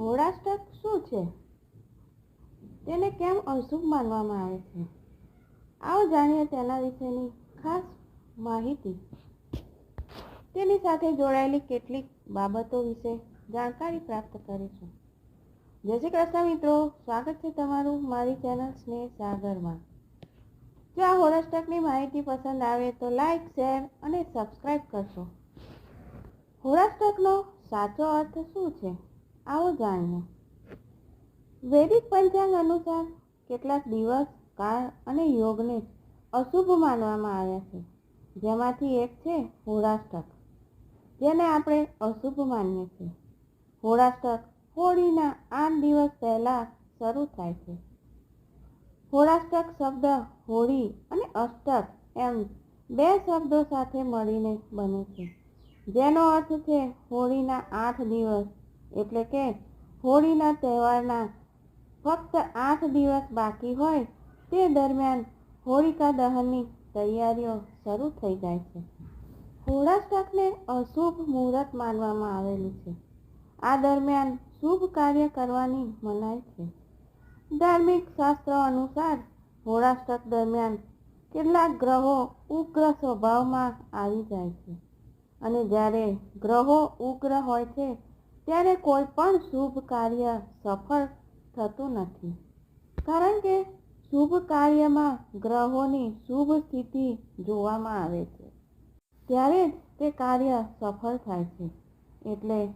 હોળાષ્ટક શું છે? તેને કેમ અશુભ માનવામાં આવે છે? આવો જાણીએ તેના વિશેની ખાસ માહિતી. તેની સાથે જોડાયેલી કેટલીક બાબતો વિશે જાણકારી પ્રાપ્ત કરીશું. જય શ્રી કૃષ્ણ મિત્રો, સ્વાગત છે તમારું મારી ચેનલ સ્નેહ સાગરમાં. જો આ હોળાષ્ટકની માહિતી પસંદ આવે તો લાઈક, શેર અને સબસ્ક્રાઈબ કરશો. હોળાષ્ટકનો સાચો અર્થ શું છે? આવો જાણીએ. વૈદિક પંચાંગ અનુસાર કેટલાક દિવસ, કાળ અને યોગને અશુભ માનવામાં આવ્યા છે. જેમાંથી એક છે હોળાષ્ટક, જેને આપણે અશુભ માનીએ છીએ. હોળાષ્ટક હોળીના આઠ દિવસ પહેલાં શરૂ થાય છે. હોળાષ્ટક શબ્દ હોળી અને અષ્ટક એમ બે શબ્દો સાથે મળીને બને છે. જેનો અર્થ છે હોળીના આઠ દિવસ. એટલે કે હોળીના તહેવારના ફક્ત આઠ દિવસ બાકી હોય તે દરમિયાન હોળિકા દહનની તૈયારીઓ શરૂ થઈ જાય છે. હોળાષ્ટકને અશુભ મુહૂર્ત માનવામાં આવેલું છે. આ દરમિયાન શુભ કાર્ય કરવાની મનાઈ છે. ધાર્મિક શાસ્ત્રો અનુસાર હોળાષ્ટક દરમિયાન કેટલાક ગ્રહો ઉગ્ર સ્વભાવમાં આવી જાય છે. અને જ્યારે ગ્રહો ઉગ્ર હોય છે ત્યારે કોઈ પણ શુભ કાર્ય સફળ થતું નથી. કારણ કે શુભ કાર્યમાં ગ્રહોની શુભ સ્થિતિ જોવામાં આવે છે. ત્યારે જ તે કાર્ય સફળ થાય છે. એટલે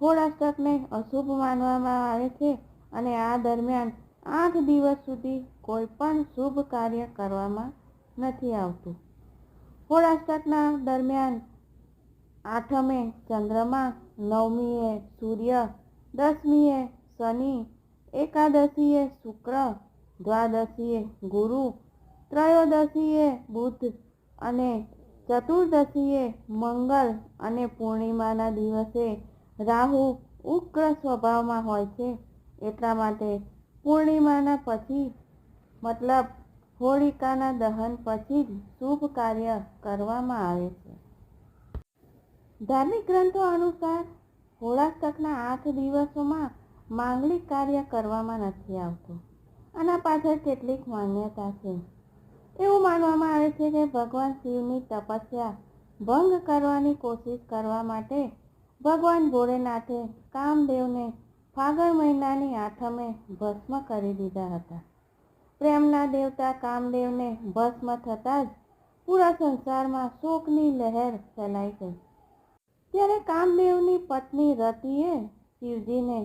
હોળાષ્ટકને અશુભ માનવામાં આવે છે અને આ દરમિયાન આઠ દિવસ સુધી કોઈ પણ શુભ કાર્ય કરવામાં નથી આવતું. હોળાષ્ટકના દરમિયાન આઠમે ચંદ્રમા નવમીએ સૂર્ય, દસમીએ શનિ, એકાદશીએ શુક્ર, દ્વાદશીએ ગુરુ, ત્રયોદશીએ બુધ અને ચતુર્દશીએ મંગળ અને પૂર્ણિમાના દિવસે રાહુ ઉગ્ર સ્વભાવમાં હોય છે. એટલા માટે પૂર્ણિમાના પછી, મતલબ હોળિકાના દહન પછી જ શુભ કાર્ય કરવામાં આવે છે. ધાર્મિક ગ્રંથો અનુસાર હોળાષ્ટકના આઠ દિવસોમાં માંગલિક કાર્ય કરવામાં નથી આવતું. આના પાછળ કેટલીક માન્યતા છે. એવું માનવામાં આવે છે કે ભગવાન શિવની તપસ્યા ભંગ કરવાની કોશિશ કરવા માટે ભગવાન ભોળેનાથે કામદેવને ફાગણ મહિનાની આઠમે ભસ્મ કરી દીધા હતા. પ્રેમના દેવતા કામદેવને ભસ્મ થતાં જ પૂરા સંસારમાં શોકની લહેર ફેલાઈ ગઈ. ત્યારે કામદેવની પત્ની રતિએ શિવજીને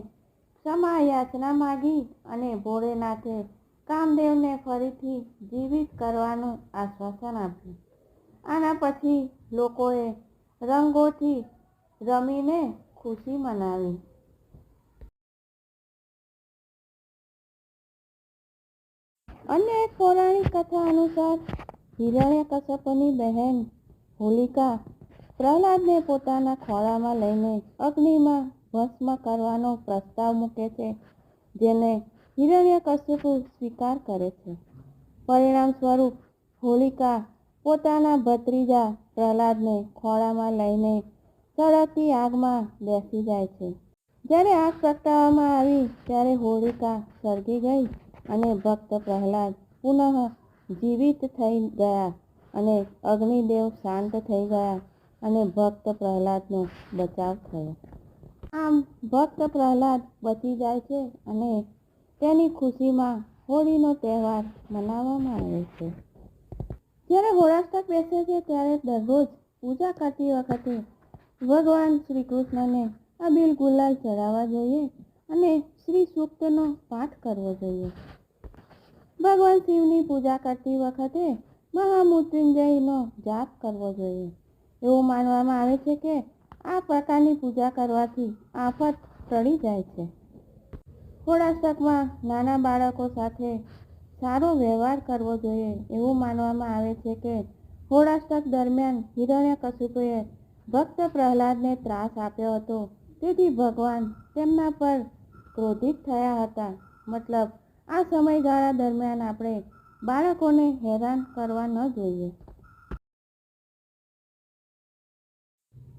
ક્ષમા યાચના માગી અને ભોળેનાથે કામદેવને ફરીથી જીવિત કરવાનું આશ્વાસન આપ્યું. આના પછી લોકોએ રંગોથી રમીને ખુશી મનાવી. અન્ય એક પૌરાણિક કથા અનુસાર હિરણ્યકશ્યપની બહેન હોલિકા પ્રહલાદને પોતાના ખોળામાં લઈને અગ્નિમાં ભસ્મ કરવાનો પ્રસ્તાવ મૂકે છે, જેને હિરણ્યકશ્યપુ સ્વીકાર કરે છે. પરિણામ સ્વરૂપ હોલિકા પોતાના ભત્રીજા પ્રહલાદને ખોળામાં લઈને સળગતી આગમાં બેસી જાય છે. જ્યારે આગ પ્રગટાવવામાં આવી, ત્યારે હોલિકા સળગી ગઈ અને ભક્ત પ્રહલાદ પુનઃ જીવિત થઈ ગયા અને અગ્નિદેવ શાંત થઈ ગયા. અને ભક્ત પ્રહલાદનો બચાવ થયો. આમ, ભક્ત પ્રહલાદ બચી જાય છે અને તેની ખુશીમાં હોળીનો તહેવાર મનાવવામાં આવે છે. જ્યારે હોળાષ્ટક બેસે છે, ત્યારે દરરોજ પૂજા કરતી વખતે ભગવાન શ્રી કૃષ્ણને અબીલ ગુલાલ ચડાવવા જોઈએ અને શ્રી સૂક્તનો પાઠ કરવો જોઈએ. ભગવાન શિવની પૂજા કરતી વખતે મહામૃત્યુંજયનો જાપ કરવો જોઈએ. એવું માનવામાં આવે છે કે આ પ્રકારની પૂજા કરવાથી આફત ટળી જાય છે. હોળાષ્ટકમાં નાના બાળકો સાથે સારો વ્યવહાર કરવો જોઈએ એવું માનવામાં આવે છે કે હોળાષ્ટક દરમિયાન હિરણ્યકશિપુએ ભક્ત પ્રહલાદને ત્રાસ આપ્યો હતો. તેથી ભગવાન તેમના પર ક્રોધિત થયા હતા. મતલબ આ સમયગાળા દરમિયાન આપણે બાળકોને હેરાન કરવા ન જોઈએ.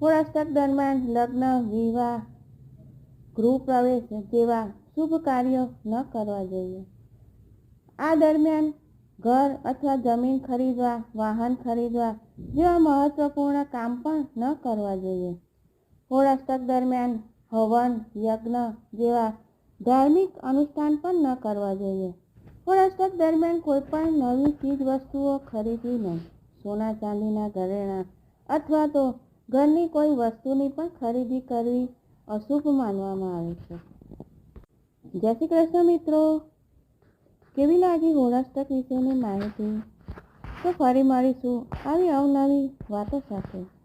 હોળાષ્ટક દરમિયાન લગ્ન, વિવાહ, ગૃહ પ્રવેશ જેવા શુભ કાર્યો ન કરવા જોઈએ. આ દરમિયાન ઘર અથવા જમીન ખરીદવા, વાહન ખરીદવા જેવા મહત્વપૂર્ણ કામ પણ ન કરવા જોઈએ. હોળાષ્ટક દરમિયાન હવન, યજ્ઞ જેવા ધાર્મિક અનુષ્ઠાન પણ ન કરવા જોઈએ. હોળાષ્ટક દરમિયાન કોઈ પણ નવી ચીજ વસ્તુઓ ખરીદવી નહીં સોના ચાંદીના ઘરેણાં અથવા તો ઘરની કોઈ વસ્તુની પણ ખરીદી કરવી અશુભ માનવામાં આવે છે. જય શ્રી કૃષ્ણ મિત્રો. કેવી લાગી હોળાષ્ટક વિશેની માહિતી? તો ફરી મળીશું આવી અવનવી વાતો સાથે.